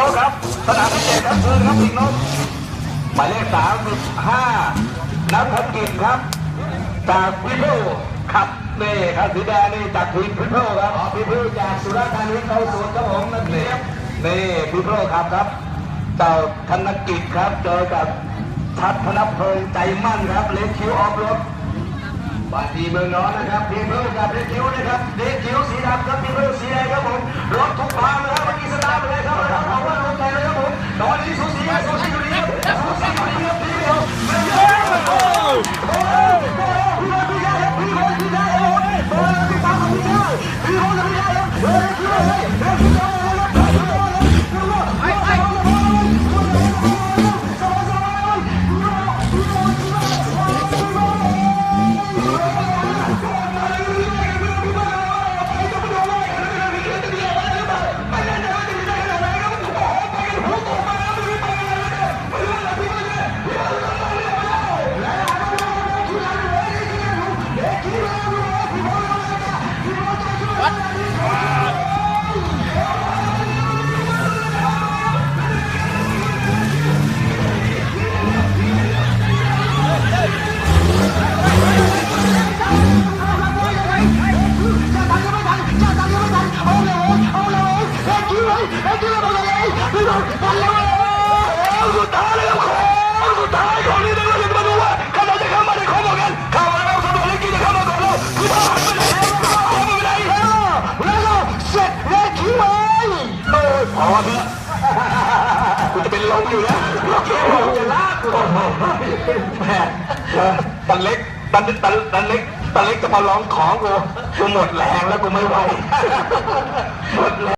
นกครับสนามที่เจ็ดครับเชิญครับปีกนกหมายเลขสามสิบห้านัทกิจครับ จากพิพิธครับเน่ครับสีแดงนี่จากทีมพิพิธครับอ๋อพิพิธจากสุราษฎร์ธานีเข้าสวนครับผมนักเรียนนี่พิพิธครับครับเจ้าธนกิจครับเจอกับทัศนเพลิงใจมั่นครับเลคิวออฟรถบาทีเมืองน้อยนะครับพีเพิลกับเลคิวนะครับเลคิวสีดำครับพีเพิล พี่ได้ สุดท้ายแล้วของสุดท้ายของนี้ได้เลยมาดูว่าเขาจะเข้ามาในของหมดกันเข้ามาแล้วสนุกเลยกินจะเข้ามาก่อนแล้วคือทหารไปไหนเอาไปไหนแล้วแล้วก็เสร็จแล้วคิวไว้โอ้ยพอเถอะกูจะเป็นลมอยู่แล้วจะลากกูแม่ตันเล็กตันตันตันเล็กตันเล็กจะมาร้องของกูกูหมดแรงแล้วกูไม่ไหวหมดแรง